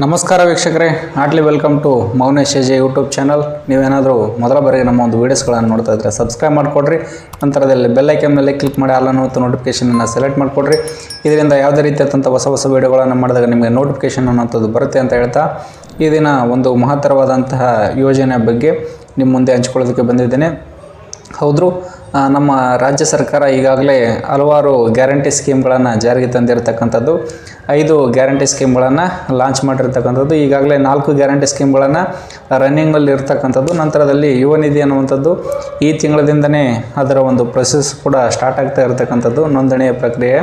ನಮಸ್ಕಾರ ವೀಕ್ಷಕರೇ, heartly welcome to Mounesh AJ YouTube channel. ನೀವೇನಾದರೂ ಮೊದಲ ಬಾರಿಗೆ ನಮ್ಮ ಒಂದು ವೀಡಿಯೋಸ್ಗಳನ್ನು ನೋಡ್ತಾ ಇದ್ದರೆ ಸಬ್ಸ್ಕ್ರೈಬ್ ಮಾಡಿಕೊಡ್ರಿ. ನಂತರದಲ್ಲಿ ಬೆಲ್ಲೈಕನ್ ಮೇಲೆ ಕ್ಲಿಕ್ ಮಾಡಿ ಆಲ್ ಅನ್ನುವಂಥ ನೋಟಿಫಿಕೇಷನನ್ನು ಸೆಲೆಕ್ಟ್ ಮಾಡಿಕೊಡ್ರಿ. ಇದರಿಂದ ಯಾವುದೇ ರೀತಿಯಾದಂಥ ಹೊಸ ಹೊಸ ವೀಡಿಯೋಗಳನ್ನು ಮಾಡಿದಾಗ ನಿಮಗೆ ನೋಟಿಫಿಕೇಷನ್ ಅನ್ನೋಂಥದ್ದು ಬರುತ್ತೆ ಅಂತ ಹೇಳ್ತಾ ಈ ದಿನ ಒಂದು ಮಹತ್ತರವಾದಂತಹ ಯೋಜನೆ ಬಗ್ಗೆ ನಿಮ್ಮ ಮುಂದೆ ಹಂಚ್ಕೊಳ್ಳೋದಕ್ಕೆ ಬಂದಿದ್ದೇನೆ. ಹೌದು ನಮ್ಮ ರಾಜ್ಯ ಸರ್ಕಾರ ಈಗಾಗಲೇ ಹಲವಾರು ಗ್ಯಾರಂಟಿ ಸ್ಕೀಮ್ಗಳನ್ನು ಜಾರಿಗೆ ತಂದಿರತಕ್ಕಂಥದ್ದು. ಐದು ಗ್ಯಾರಂಟಿ ಸ್ಕೀಮ್ಗಳನ್ನು ಲಾಂಚ್ ಮಾಡಿರ್ತಕ್ಕಂಥದ್ದು. ಈಗಾಗಲೇ ನಾಲ್ಕು ಗ್ಯಾರಂಟಿ ಸ್ಕೀಮ್ಗಳನ್ನು ರನ್ನಿಂಗಲ್ಲಿ ಇರ್ತಕ್ಕಂಥದ್ದು. ನಂತರದಲ್ಲಿ ಯುವ ನಿಧಿ ಅನ್ನುವಂಥದ್ದು. ಈ ತಿಂಗಳದಿಂದನೇ ಅದರ ಒಂದು ಪ್ರೊಸೆಸ್ ಕೂಡ ಸ್ಟಾರ್ಟ್ ಆಗ್ತಾ ಇರತಕ್ಕಂಥದ್ದು ನೋಂದಣಿಯ ಪ್ರಕ್ರಿಯೆ.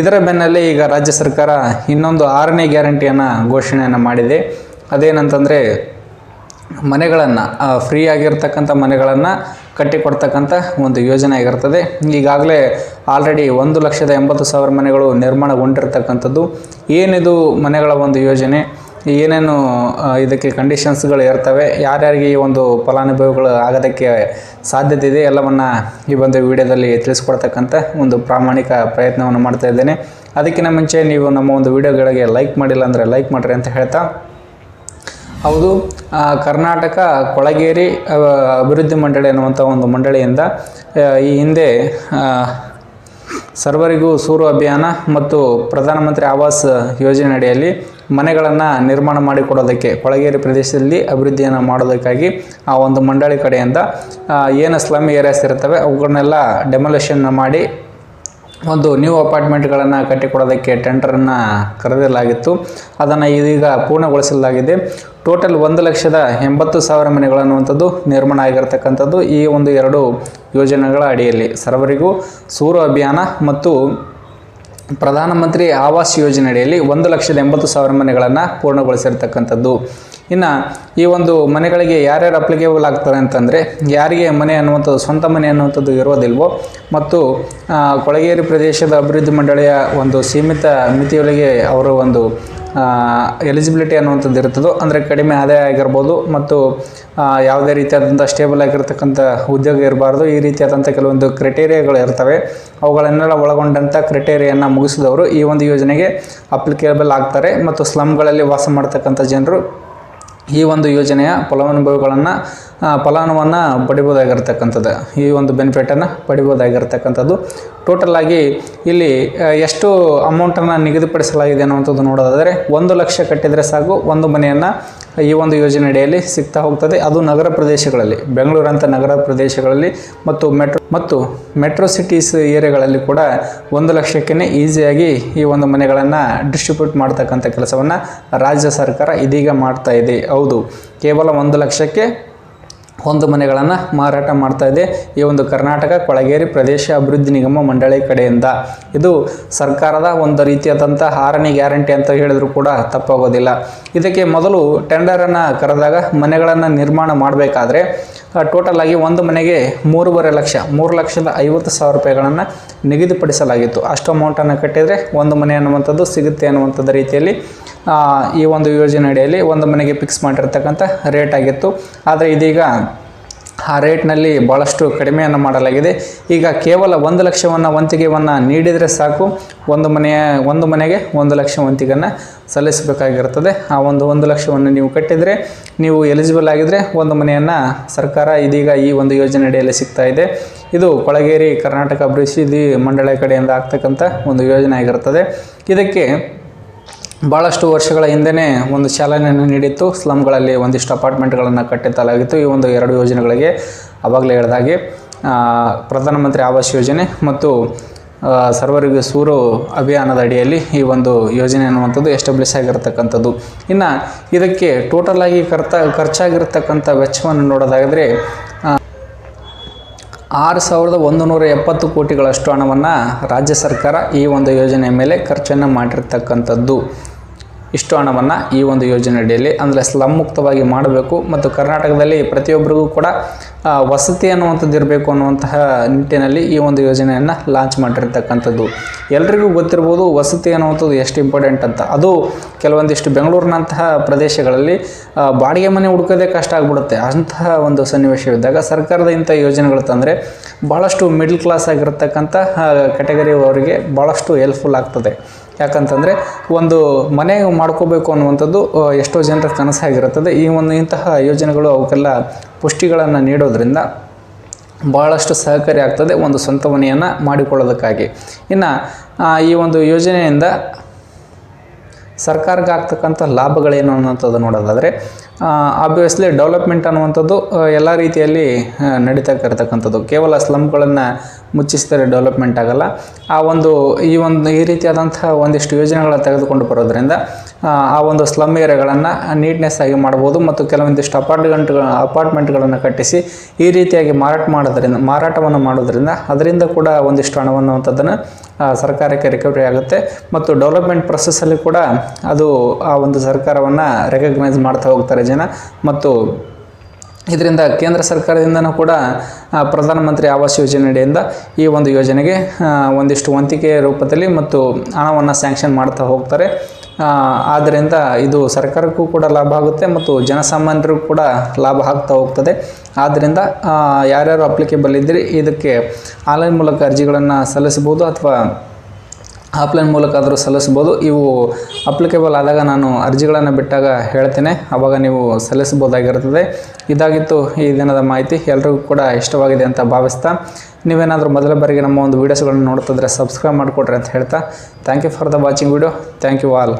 ಇದರ ಬೆನ್ನಲ್ಲೇ ಈಗ ರಾಜ್ಯ ಸರ್ಕಾರ ಇನ್ನೊಂದು ಆರನೇ ಗ್ಯಾರಂಟಿಯನ್ನು ಘೋಷಣೆಯನ್ನು ಮಾಡಿದೆ. ಅದೇನಂತಂದರೆ ಮನೆಗಳನ್ನು ಫ್ರೀ ಆಗಿರ್ತಕ್ಕಂಥ ಮನೆಗಳನ್ನು ಕಟ್ಟಿಕೊಡ್ತಕ್ಕಂಥ ಒಂದು ಯೋಜನೆ ಆಗಿರ್ತದೆ. ಈಗಾಗಲೇ ಆಲ್ರೆಡಿ ಒಂದು ಲಕ್ಷದ ಎಂಬತ್ತು ಸಾವಿರ ಮನೆಗಳು ನಿರ್ಮಾಣಗೊಂಡಿರ್ತಕ್ಕಂಥದ್ದು. ಏನಿದು ಮನೆಗಳ ಒಂದು ಯೋಜನೆ? ಏನೇನು ಇದಕ್ಕೆ ಕಂಡೀಷನ್ಸ್ಗಳು ಇರ್ತವೆ? ಯಾರ್ಯಾರಿಗೆ ಈ ಒಂದು ಫಲಾನುಭವಿಗಳು ಆಗೋದಕ್ಕೆ ಸಾಧ್ಯತೆ ಇದೆ ಎಲ್ಲವನ್ನು ಈ ಒಂದು ವಿಡಿಯೋದಲ್ಲಿ ತಿಳಿಸ್ಕೊಡ್ತಕ್ಕಂಥ ಒಂದು ಪ್ರಾಮಾಣಿಕ ಪ್ರಯತ್ನವನ್ನು ಮಾಡ್ತಾ ಇದ್ದೇನೆ. ಅದಕ್ಕಿಂತ ಮುಂಚೆ ನೀವು ನಮ್ಮ ಒಂದು ವಿಡಿಯೋಗಳಿಗೆ ಲೈಕ್ ಮಾಡಿಲ್ಲ ಅಂದರೆ ಲೈಕ್ ಮಾಡಿರಿ ಅಂತ ಹೇಳ್ತಾ ಹೌದು. ಕರ್ನಾಟಕ ಕೊಳಗೇರಿ ಅಭಿವೃದ್ಧಿ ಮಂಡಳಿ ಅನ್ನುವಂಥ ಒಂದು ಮಂಡಳಿಯಿಂದ ಈ ಹಿಂದೆ ಸರ್ವರಿಗೂ ಸೂರು ಅಭಿಯಾನ ಮತ್ತು ಪ್ರಧಾನಮಂತ್ರಿ ಆವಾಸ್ ಯೋಜನೆ ಅಡಿಯಲ್ಲಿ ಮನೆಗಳನ್ನು ನಿರ್ಮಾಣ ಮಾಡಿಕೊಡೋದಕ್ಕೆ, ಕೊಳಗೇರಿ ಪ್ರದೇಶದಲ್ಲಿ ಅಭಿವೃದ್ಧಿಯನ್ನು ಮಾಡೋದಕ್ಕಾಗಿ ಆ ಒಂದು ಮಂಡಳಿ ಕಡೆಯಿಂದ ಏನು ಸ್ಲಮ್ ಏರಿಯಾಸ್ ಇರ್ತವೆ ಅವುಗಳನ್ನೆಲ್ಲ ಡೆಮೊಲೇಷನ್ ಮಾಡಿ ಒಂದು ನ್ಯೂ ಅಪಾರ್ಟ್ಮೆಂಟ್ಗಳನ್ನು ಕಟ್ಟಿಕೊಡೋದಕ್ಕೆ ಟೆಂಡರನ್ನು ಕರೆದಿರಲಾಗಿತ್ತು. ಅದನ್ನು ಇದೀಗ ಪೂರ್ಣಗೊಳಿಸಲಾಗಿದೆ. ಟೋಟಲ್ ಒಂದು ಲಕ್ಷದ ಎಂಬತ್ತು ಸಾವಿರ ಮನೆಗಳು ಅನ್ನುವಂಥದ್ದು ನಿರ್ಮಾಣ ಆಗಿರತಕ್ಕಂಥದ್ದು ಈ ಒಂದು ಎರಡು ಯೋಜನೆಗಳ ಅಡಿಯಲ್ಲಿ. ಸರ್ವರಿಗೂ ಸೂರು ಅಭಿಯಾನ ಮತ್ತು ಪ್ರಧಾನಮಂತ್ರಿ ಆವಾಸ್ ಯೋಜನೆ ಅಡಿಯಲ್ಲಿ ಒಂದು ಲಕ್ಷದ ಎಂಬತ್ತು ಸಾವಿರ ಮನೆಗಳನ್ನು ಪೂರ್ಣಗೊಳಿಸಿರ್ತಕ್ಕಂಥದ್ದು. ಇನ್ನು ಈ ಒಂದು ಮನೆಗಳಿಗೆ ಯಾರ್ಯಾರು ಅಪ್ಲಿಕೇಬಲ್ ಆಗ್ತಾರೆ ಅಂತಂದರೆ ಯಾರಿಗೆ ಮನೆ ಅನ್ನುವಂಥದ್ದು, ಸ್ವಂತ ಮನೆ ಅನ್ನುವಂಥದ್ದು ಇರೋದಿಲ್ವೋ ಮತ್ತು ಕೊಳಗೇರಿ ಪ್ರದೇಶದ ಅಭಿವೃದ್ಧಿ ಮಂಡಳಿಯ ಒಂದು ಸೀಮಿತ ಮಿತಿಯೊಳಗೆ ಅವರು ಒಂದು ಎಲಿಜಿಬಿಲಿಟಿ ಅನ್ನುವಂಥದ್ದು ಇರ್ತದೋ ಅಂದರೆ ಕಡಿಮೆ ಆದಾಯ ಆಗಿರ್ಬೋದು ಮತ್ತು ಯಾವುದೇ ರೀತಿಯಾದಂಥ ಸ್ಟೇಬಲ್ ಆಗಿರ್ತಕ್ಕಂಥ ಉದ್ಯೋಗ ಇರಬಾರ್ದು, ಈ ರೀತಿಯಾದಂಥ ಕೆಲವೊಂದು ಕ್ರೈಟೇರಿಯಾಗಳು ಇರ್ತವೆ. ಅವುಗಳನ್ನೆಲ್ಲ ಒಳಗೊಂಡಂಥ ಕ್ರೈಟೇರಿಯನ್ನು ಮುಗಿಸಿದವರು ಈ ಒಂದು ಯೋಜನೆಗೆ ಅಪ್ಲಿಕೇಬಲ್ ಆಗ್ತಾರೆ ಮತ್ತು ಸ್ಲಮ್ಗಳಲ್ಲಿ ವಾಸ ಮಾಡ್ತಕ್ಕಂಥ ಜನರು ಈ ಒಂದು ಯೋಜನೆಯ ಫಲಾನುಭವಿಗಳನ್ನು ಫಲಾನುವನ್ನು ಪಡಿಬೋದಾಗಿರ್ತಕ್ಕಂಥದ್ದು. ಈ ಒಂದು ಬೆನಿಫಿಟನ್ನು ಪಡಿಬೋದಾಗಿರ್ತಕ್ಕಂಥದ್ದು. ಟೋಟಲಾಗಿ ಇಲ್ಲಿ ಎಷ್ಟು ಅಮೌಂಟನ್ನು ನಿಗದಿಪಡಿಸಲಾಗಿದೆ ಅನ್ನುವಂಥದ್ದು ನೋಡೋದಾದರೆ, ಒಂದು ಲಕ್ಷ ಕಟ್ಟಿದರೆ ಸಾಕು, ಒಂದು ಮನೆಯನ್ನು ಈ ಒಂದು ಯೋಜನೆ ಅಡಿಯಲ್ಲಿ ಸಿಗ್ತಾ ಹೋಗ್ತದೆ. ಅದು ನಗರ ಪ್ರದೇಶಗಳಲ್ಲಿ ಬೆಂಗಳೂರಂಥ ನಗರ ಪ್ರದೇಶಗಳಲ್ಲಿ ಮತ್ತು ಮೆಟ್ರೋ ಮತ್ತು ಮೆಟ್ರೋ ಸಿಟೀಸ್ ಏರಿಯಾಗಳಲ್ಲಿ ಕೂಡ ಒಂದು ಲಕ್ಷಕ್ಕೇ ಈಸಿಯಾಗಿ ಈ ಒಂದು ಮನೆಗಳನ್ನು ಡಿಸ್ಟ್ರಿಬ್ಯೂಟ್ ಮಾಡ್ತಕ್ಕಂಥ ಕೆಲಸವನ್ನು ರಾಜ್ಯ ಸರ್ಕಾರ ಇದೀಗ ಮಾಡ್ತಾ ಇದೆ. ಹೌದು, ಕೇವಲ ಒಂದು ಲಕ್ಷಕ್ಕೆ ಒಂದು ಮನೆಗಳನ್ನು ಮಾರಾಟ ಮಾಡ್ತಾ ಇದೆ. ಈ ಒಂದು ಕರ್ನಾಟಕ ಕೊಳಗೇರಿ ಪ್ರದೇಶ ಅಭಿವೃದ್ಧಿ ನಿಗಮ ಮಂಡಳಿ ಕಡೆಯಿಂದ. ಇದು ಸರ್ಕಾರದ ಒಂದು ರೀತಿಯಾದಂಥ ಆರನೇ ಗ್ಯಾರಂಟಿ ಅಂತ ಹೇಳಿದರೂ ಕೂಡ ತಪ್ಪಾಗೋದಿಲ್ಲ. ಇದಕ್ಕೆ ಮೊದಲು ಟೆಂಡರನ್ನು ಕರೆದಾಗ ಮನೆಗಳನ್ನು ನಿರ್ಮಾಣ ಮಾಡಬೇಕಾದ್ರೆ ಟೋಟಲ್ ಆಗಿ ಒಂದು ಮನೆಗೆ ಮೂರುವರೆ ಲಕ್ಷ, ಮೂರು ಲಕ್ಷದ ಐವತ್ತು ಸಾವಿರ ರೂಪಾಯಿಗಳನ್ನು ನಿಗದಿಪಡಿಸಲಾಗಿತ್ತು. ಅಷ್ಟು ಅಮೌಂಟನ್ನು ಕಟ್ಟಿದರೆ ಒಂದು ಮನೆ ಅನ್ನುವಂಥದ್ದು ಸಿಗುತ್ತೆ ಅನ್ನುವಂಥದ್ದು ರೀತಿಯಲ್ಲಿ ಈ ಒಂದು ಯೋಜನೆ ಅಡಿಯಲ್ಲಿ ಒಂದು ಮನೆಗೆ ಫಿಕ್ಸ್ ಮಾಡಿರ್ತಕ್ಕಂಥ ರೇಟ್ ಆಗಿತ್ತು. ಆದರೆ ಇದೀಗ ಆ ರೇಟ್ನಲ್ಲಿ ಭಾಳಷ್ಟು ಕಡಿಮೆಯನ್ನು ಮಾಡಲಾಗಿದೆ. ಈಗ ಕೇವಲ ಒಂದು ಲಕ್ಷವನ್ನು ವಂತಿಗೆಯನ್ನು ನೀಡಿದರೆ ಸಾಕು. ಒಂದು ಮನೆಯ, ಒಂದು ಮನೆಗೆ ಒಂದು ಲಕ್ಷ ವಂತಿಗೆಯನ್ನು ಸಲ್ಲಿಸಬೇಕಾಗಿರುತ್ತದೆ. ಆ ಒಂದು ಒಂದು ಲಕ್ಷವನ್ನು ನೀವು ಕಟ್ಟಿದರೆ, ನೀವು ಎಲಿಜಿಬಲ್ ಆಗಿದ್ದರೆ ಒಂದು ಮನೆಯನ್ನು ಸರ್ಕಾರ ಇದೀಗ ಈ ಒಂದು ಯೋಜನೆ ಅಡಿಯಲ್ಲಿ ಸಿಗ್ತಾ ಇದೆ. ಇದು ಕೊಳಗೇರಿ, ಕರ್ನಾಟಕ ಅಭಿವೃದ್ಧಿ ಮಂಡಳಿ ಕಡೆಯಿಂದ ಆಗ್ತಕ್ಕಂಥ ಒಂದು ಯೋಜನೆ ಆಗಿರುತ್ತದೆ ಇದಕ್ಕೆ ಭಾಳಷ್ಟು ವರ್ಷಗಳ ಹಿಂದೆಯೇ ಒಂದು ಚಾಲನೆಯನ್ನು ನೀಡಿತ್ತು. ಸ್ಲಮ್ಗಳಲ್ಲಿ ಒಂದಿಷ್ಟು ಅಪಾರ್ಟ್ಮೆಂಟ್ಗಳನ್ನು ಕಟ್ಟಿತ್ತಲಾಗಿತ್ತು ಈ ಒಂದು ಎರಡು ಯೋಜನೆಗಳಿಗೆ ಆವಾಗಲೇ ಹೇಳಿದಾಗೆ ಪ್ರಧಾನಮಂತ್ರಿ ಆವಾಸ್ ಯೋಜನೆ ಮತ್ತು ಸರ್ವರಿಗೂ ಸೂರು ಅಭಿಯಾನದ ಅಡಿಯಲ್ಲಿ ಈ ಒಂದು ಯೋಜನೆ ಅನ್ನುವಂಥದ್ದು ಎಸ್ಟಾಬ್ಲಿಷ್ ಆಗಿರತಕ್ಕಂಥದ್ದು. ಇನ್ನು ಇದಕ್ಕೆ ಟೋಟಲ್ ಆಗಿ ಖರ್ಚ ಖರ್ಚಾಗಿರ್ತಕ್ಕಂಥ ವೆಚ್ಚವನ್ನು ನೋಡೋದಾದರೆ ಆರು ಸಾವಿರದ ಒಂದು ನೂರ ಎಪ್ಪತ್ತು ಕೋಟಿಗಳಷ್ಟು ಹಣವನ್ನು ರಾಜ್ಯ ಸರ್ಕಾರ ಈ ಒಂದು ಯೋಜನೆಯ ಮೇಲೆ ಖರ್ಚನ್ನು ಮಾಡಿರ್ತಕ್ಕಂಥದ್ದು. ಇಷ್ಟು ಹಣವನ್ನು ಈ ಒಂದು ಯೋಜನೆ ಅಡಿಯಲ್ಲಿ ಅಂದರೆ ಸ್ಲಮ್ ಮುಕ್ತವಾಗಿ ಮಾಡಬೇಕು ಮತ್ತು ಕರ್ನಾಟಕದಲ್ಲಿ ಪ್ರತಿಯೊಬ್ಬರಿಗೂ ಕೂಡ ವಸತಿ ಅನ್ನುವಂಥದ್ದು ಇರಬೇಕು ಅನ್ನುವಂತಹ ನಿಟ್ಟಿನಲ್ಲಿ ಈ ಒಂದು ಯೋಜನೆಯನ್ನು ಲಾಂಚ್ ಮಾಡಿರ್ತಕ್ಕಂಥದ್ದು. ಎಲ್ರಿಗೂ ಗೊತ್ತಿರ್ಬೋದು ವಸತಿ ಅನ್ನುವಂಥದ್ದು ಎಷ್ಟು ಇಂಪಾರ್ಟೆಂಟ್ ಅಂತ. ಅದು ಕೆಲವೊಂದಿಷ್ಟು ಬೆಂಗಳೂರಿನಂತಹ ಪ್ರದೇಶಗಳಲ್ಲಿ ಬಾಡಿಗೆ ಮನೆ ಹುಡುಕೋದೇ ಕಷ್ಟ ಆಗಿಬಿಡುತ್ತೆ. ಅಂತಹ ಒಂದು ಸನ್ನಿವೇಶವಿದ್ದಾಗ ಸರ್ಕಾರದ ಇಂಥ ಯೋಜನೆಗಳು ತಂದರೆ ಭಾಳಷ್ಟು ಮಿಡ್ಲ್ ಕ್ಲಾಸ್ ಆಗಿರತಕ್ಕಂಥ ಕ್ಯಾಟಗರಿ ಅವರಿಗೆ ಭಾಳಷ್ಟು ಹೆಲ್ಪ್ಫುಲ್ ಆಗ್ತದೆ. ಯಾಕಂತಂದರೆ ಒಂದು ಮನೆ ಮಾಡ್ಕೋಬೇಕು ಅನ್ನುವಂಥದ್ದು ಎಷ್ಟೋ ಜನರ ಕನಸಾಗಿರುತ್ತದೆ ಈ ಒಂದು ಇಂತಹ ಯೋಜನೆಗಳು ಅವಕ್ಕೆಲ್ಲ ಪುಷ್ಟಿಗಳನ್ನು ನೀಡೋದ್ರಿಂದ ಭಾಳಷ್ಟು ಸಹಕಾರಿ ಆಗ್ತದೆ ಒಂದು ಸ್ವಂತ ಮನೆಯನ್ನು ಮಾಡಿಕೊಳ್ಳೋದಕ್ಕಾಗಿ. ಇನ್ನು ಈ ಒಂದು ಯೋಜನೆಯಿಂದ ಸರ್ಕಾರಕ್ಕೆ ಆಗ್ತಕ್ಕಂಥ ಲಾಭಗಳೇನು ಅನ್ನೋಂಥದ್ದು ನೋಡೋದಾದರೆ ಆಬ್ವಿಯಸ್ಲಿ ಡೆವಲಪ್ಮೆಂಟ್ ಅನ್ನುವಂಥದ್ದು ಎಲ್ಲ ರೀತಿಯಲ್ಲಿ ನಡೀತಾ ಇರ್ತಕ್ಕಂಥದ್ದು ಕೇವಲ ಸ್ಲಮ್ಗಳನ್ನು ಮುಚ್ಚಿಸಿದರೆ ಡೆವಲಪ್ಮೆಂಟ್ ಆಗಲ್ಲ. ಆ ಒಂದು ಈ ಒಂದು ಈ ರೀತಿಯಾದಂಥ ಒಂದಿಷ್ಟು ಯೋಜನೆಗಳನ್ನು ತೆಗೆದುಕೊಂಡು ಬರೋದ್ರಿಂದ ಆ, ಒಂದು ಸ್ಲಮ್ ಏರಿಯಾಗಳನ್ನು ನೀಟ್ನೆಸ್ ಆಗಿ ಮಾಡ್ಬೋದು ಮತ್ತು ಕೆಲವೊಂದಿಷ್ಟು ಅಪಾರ್ಟ್ಮೆಂಟ್ಗಳ ಅಪಾರ್ಟ್ಮೆಂಟ್ಗಳನ್ನು ಕಟ್ಟಿಸಿ ಈ ರೀತಿಯಾಗಿ ಮಾರಾಟ ಮಾಡೋದ್ರಿಂದ ಮಾರಾಟವನ್ನು ಮಾಡೋದ್ರಿಂದ ಅದರಿಂದ ಕೂಡ ಒಂದಿಷ್ಟು ಹಣವನ್ನುವಂಥದ್ದನ್ನು ಸರ್ಕಾರಕ್ಕೆ ರಿಕವರಿ ಆಗುತ್ತೆ ಮತ್ತು ಡೆವಲಪ್ಮೆಂಟ್ ಪ್ರೊಸೆಸ್ಸಲ್ಲಿ ಕೂಡ ಅದು ಆ ಒಂದು ಸರ್ಕಾರವನ್ನು ರೆಕಗ್ನೈಸ್ ಮಾಡ್ತಾ ಹೋಗ್ತಾರೆ ಜನ ಮತ್ತು ಇದರಿಂದ ಕೇಂದ್ರ ಸರ್ಕಾರದಿಂದನೂ ಕೂಡ ಪ್ರಧಾನಮಂತ್ರಿ ಆವಾಸ್ ಯೋಜನೆಯಡಿಯಿಂದ ಈ ಒಂದು ಯೋಜನೆಗೆ ಒಂದಿಷ್ಟು ವಂತಿಕೆ ರೂಪದಲ್ಲಿ ಮತ್ತು ಹಣವನ್ನು ಸ್ಯಾಂಕ್ಷನ್ ಮಾಡ್ತಾ ಹೋಗ್ತಾರೆ. ಆದ್ದರಿಂದ ಇದು ಸರ್ಕಾರಕ್ಕೂ ಕೂಡ ಲಾಭ ಆಗುತ್ತೆ ಮತ್ತು ಜನಸಾಮಾನ್ಯರಿಗೂ ಕೂಡ ಲಾಭ ಆಗ್ತಾ ಹೋಗ್ತದೆ. ಆದ್ದರಿಂದ ಯಾರ್ಯಾರು ಅಪ್ಲಿಕೇಬಲ್ ಇದ್ದರೆ, ಇದಕ್ಕೆ ಆನ್ಲೈನ್ ಮೂಲಕ ಅರ್ಜಿಗಳನ್ನು ಸಲ್ಲಿಸಬಹುದು ಅಥವಾ ಆಫ್ಲೈನ್ ಮೂಲಕ ಆದರೂ ಸಲ್ಲಿಸ್ಬೋದು. ಇವು ಅಪ್ಲಿಕೇಬಲ್ ಆದಾಗ ನಾನು ಅರ್ಜಿಗಳನ್ನು ಬಿಟ್ಟಾಗ ಹೇಳ್ತೇನೆ. ಆವಾಗ ನೀವು ಸಲ್ಲಿಸ್ಬೋದಾಗಿರ್ತದೆ ಇದಾಗಿತ್ತು ಈ ದಿನದ ಮಾಹಿತಿ. ಎಲ್ರಿಗೂ ಕೂಡ ಇಷ್ಟವಾಗಿದೆ ಅಂತ ಭಾವಿಸ್ತಾ ನೀವೇನಾದರೂ ಮೊದಲ ಬಾರಿಗೆ ನಮ್ಮ ಒಂದು ವೀಡಿಯೋಸ್ಗಳನ್ನು ನೋಡ್ತಿದ್ರೆ ಸಬ್ಸ್ಕ್ರೈಬ್ ಮಾಡಿಕೊಡ್ರಿ ಅಂತ ಹೇಳ್ತಾ. Thank you for the watching video thank you all